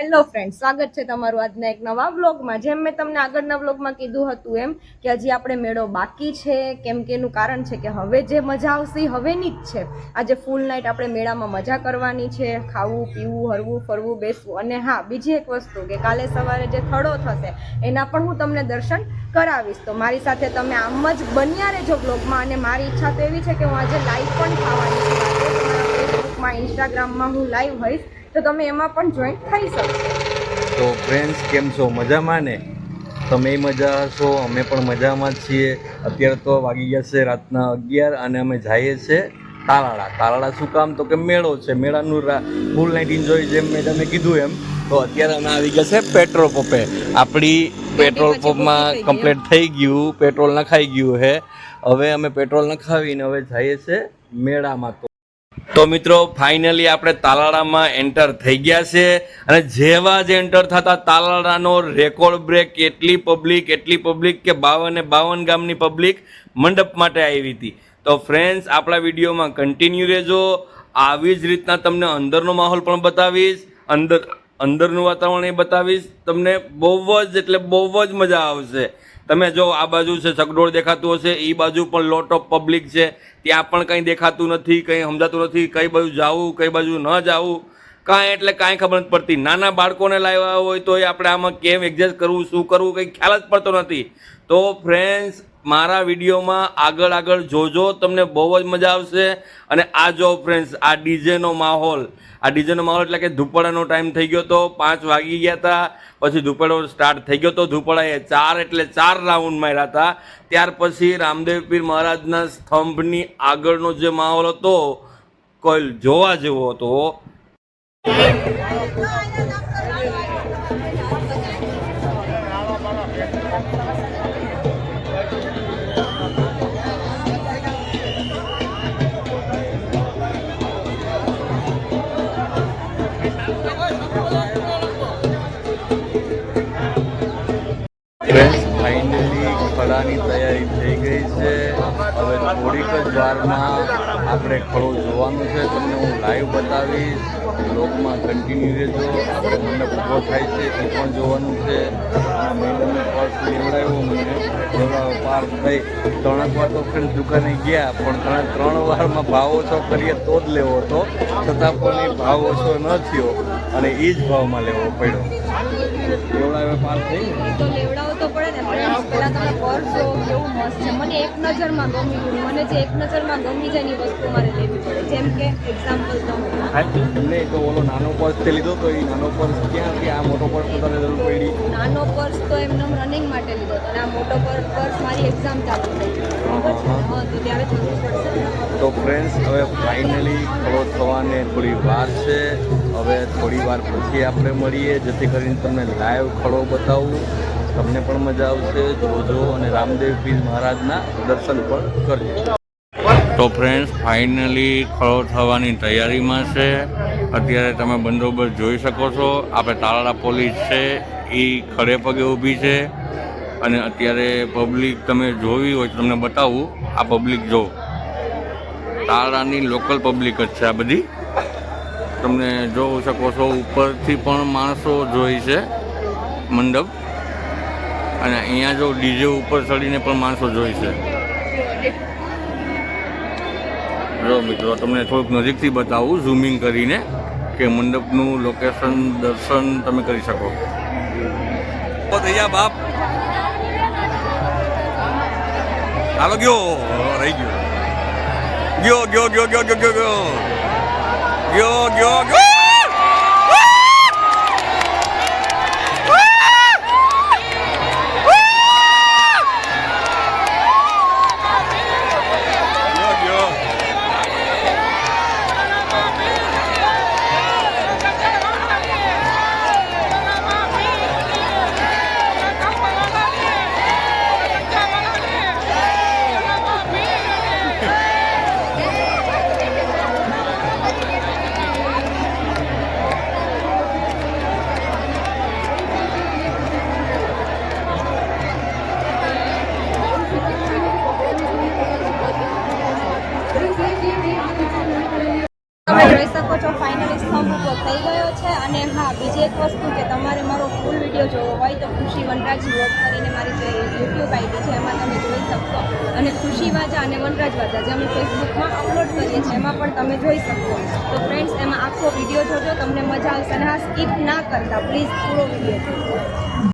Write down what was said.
Hello friend સ્વાગત છે તમારું આજના એક નવા વ્લોગમાં જેમ મેં તમને આગળના વ્લોગમાં કીધું હતું એમ કે હજી આપણે મેળો બાકી છે, કેમ કે એનું કારણ છે કે હવે જે મજા આવશે એ હવેની જ છે. આજે ફૂલ નાઇટ આપણે મેળામાં મજા કરવાની છે, ખાવું, પીવું, હરવું, ફરવું, બેસવું અને હા, બીજી એક વસ્તુ કે કાલે સવારે જે થડો થશે એના પણ હું તમને દર્શન કરાવીશ. તો મારી સાથે તમે આમ જ બન્યા રહેજો બ્લોગમાં અને મારી ઈચ્છા તો એવી છે કે હું આજે લાઈવ પણ ખાવાની છું. ફેસબુકમાં ઇન્સ્ટાગ્રામમાં હું લાઈવ હોઈશ. તો તમે એમાં પણ જોઈન થઈ શકો તો ફ્રેન્ડ્સ કેમ છો? મજામાં ને? તમે મજા છો? અમે પણ મજામાં છીએ. અત્યારે તો વાગી ગયા છે રાતના અગિયાર અને અમે જઈએ છીએ તાલાળા. તાલાળા શું કામ? તો કે મેળો છે. મેળાનું ફૂલ નાઇટ એન્જોય જેમ મેં તમે કીધું એમ. તો અત્યારે અમે આવી ગયા છે પેટ્રોલ પંપે. આપણી પેટ્રોલ પંપમાં કમ્પ્લીટ થઈ ગયું. પેટ્રોલ નખાઈ ગયું હે. હવે અમે પેટ્રોલ નખાવીને હવે જઈએ છીએ મેળામાં. તો તો મિત્રો ફાઇનલી આપણે તાલાળામાં એન્ટર થઈ ગયા છે. અને જેવા જ એન્ટર થતા તાલાળાનો રેકોર્ડ બ્રેક એટલી પબ્લિક એટલી પબ્લિક કે બાવન બાવન ગામની પબ્લિક મંડપ માટે આવી હતી. તો ફ્રેન્ડ્સ આપણા વિડીયોમાં કન્ટિન્યુ રહેજો. આવી જ રીતના તમને અંદરનો માહોલ પણ બતાવીશ. અંદર અંદરનું વાતાવરણ એ બતાવીશ, તમને બહુ જ, એટલે બહુ જ મજા આવશે. તમે જો આ બાજુ છે ચકડોળ દેખાતું હશે એ બાજુ પણ લોટ ઓફ પબ્લિક છે. ત્યાં પણ કંઈ દેખાતું નથી, કંઈ સમજાતું નથી, કઈ બાજુ જવું, કઈ બાજુ ન જવું. કાંઈ એટલે કાંઈ ખબર નથી પડતી. નાના બાળકોને લાવ્યા હોય તો આપણે આમાં કેમ એડજસ્ટ કરવું, શું કરવું, કંઈ ખ્યાલ જ પડતો નથી. તો ફ્રેન્ડ્સ મારા વિડીયોમાં આગળ આગળ જોજો, તમને બહુ જ મજા આવશે. અને આ જો ફ્રેન્ડ્સ આ ડીજેનો માહોલ. આ ડીજેનો માહોલ એટલે કે ધૂપડાનો ટાઈમ થઈ ગયો તો પાંચ વાગી ગયા હતા પછી ધૂપડો સ્ટાર્ટ થઈ ગયો તો ધૂપડાએ ચાર એટલે ચાર રાઉન્ડ માર્યા હતા ત્યાર પછી રામદેવ પીર મહારાજના સ્તંભની આગળનો જે માહોલ હતો કોઈ જોવા જેવો હતો. ફાઇનલી ફળાની તૈયારી થઈ ગઈ છે. થોડીક જ વારમાં આપણે ખડો જોવાનું છે. તમને હું લાઈવ બતાવીશ. બ્લોગમાં કન્ટિન્યુ રહેજો. આપણે મને ઊભો થાય છે, એ પણ જોવાનું છે. મેડમે પર્સ લેવડાવ્યો મને પાર થઈ. ત્રણ વાર તો ફ્રેન્ડ દુકાને ગયા, પણ ત્રણ ત્રણ વારમાં ભાવ ઓછો કરીએ તો જ લેવો હતો. છતાં પણ એ ભાવ ઓછો ન થયો અને એ જ ભાવમાં લેવો પડ્યો. લેવડાવ્યો પાર થઈ. લેવડાવો તો પહેલા તમે કરશો કેવું મસ્ત છે. મને એક નજરમાં ગમી ગયું. મને જે એક નજરમાં ગમી જાય એની વસ્તુ મારે લેવી પડે. જેમ કે એક્ઝામ્પલ તો નહીં તો ઓલો નાનો પર્સ તે લીધો તો એ નાનો પર્સ ક્યાં કે આ મોટો પર્સ તો તને જરૂર પડી. નાનો પર્સ તો એમને રનિંગ માટે લીધો હતો. અને આ મોટો પર- પર્સ મારી એક્ઝામ ચાલુ થઈ તો ત્યારે જરૂર પડશે તો ફ્રેન્ડ્સ હવે ફાઇનલી ક્લોઝ થવાને થોડી વાર છે. હવે થોડી વાર પછી આપણે મળીએ જેથી કરીને તમને લાઈવ ખડો બતાવું. તમને પણ મજા આવશે. જોજો અને રામદેવ પીર મહારાજના દર્શન પણ કરજો. તો ફ્રેન્ડ્સ ફાઇનલી ખડો થવાની તૈયારીમાં છે. અત્યારે તમે બંદોબસ્ત જોઈ શકો છો. આપણે તાલાળા પોલીસ છે એ ખડે પગે ઊભી છે. અને અત્યારે પબ્લિક તમે જોવી હોય તમને બતાવું. આ પબ્લિક જો. તાલાળાની લોકલ પબ્લિક જ છે આ બધી. તમને જોઈ શકો છો, ઉપરથી પણ માણસો જોઈ છે. મંડપ. અને અહીંયા જો ડીજે ઉપર ચડીને પણ માણસો જોઈ છે. જો મિત્રો, તમને થોડુંક નજીકથી બતાવું ઝૂમિંગ કરીને, કે મંડપનું લોકેશન દર્શન તમે કરી શકો. બાપ. હાલો, ગયો. રહી ગયો. ગયો ગયો ગયો ગયો ગયો ગયો. ગયો ગયો ગયો. થઈ ગયો છે. અને હા, બીજી એક વસ્તુ કે તમારે મારો ફૂલ વીડિયો જોવો હોય તો ખુશી વનરાજ વ્લોગ કરીને મારી જે યુટ્યુબ આઈડી છે, એમાં તમે જોઈ શકશો. અને ખુશી વાજા અને વનરાજ વાજા, જે અમે ફેસબુકમાં અપલોડ કરીએ છીએ, એમાં પણ તમે જોઈ શકશો. તો ફ્રેન્ડ્સ એમાં આખો વીડિયો જોજો, તમને મજા આવશે. અને હા સ્કીપ ના કરતા પ્લીઝ પૂરો વીડિયો જોજો.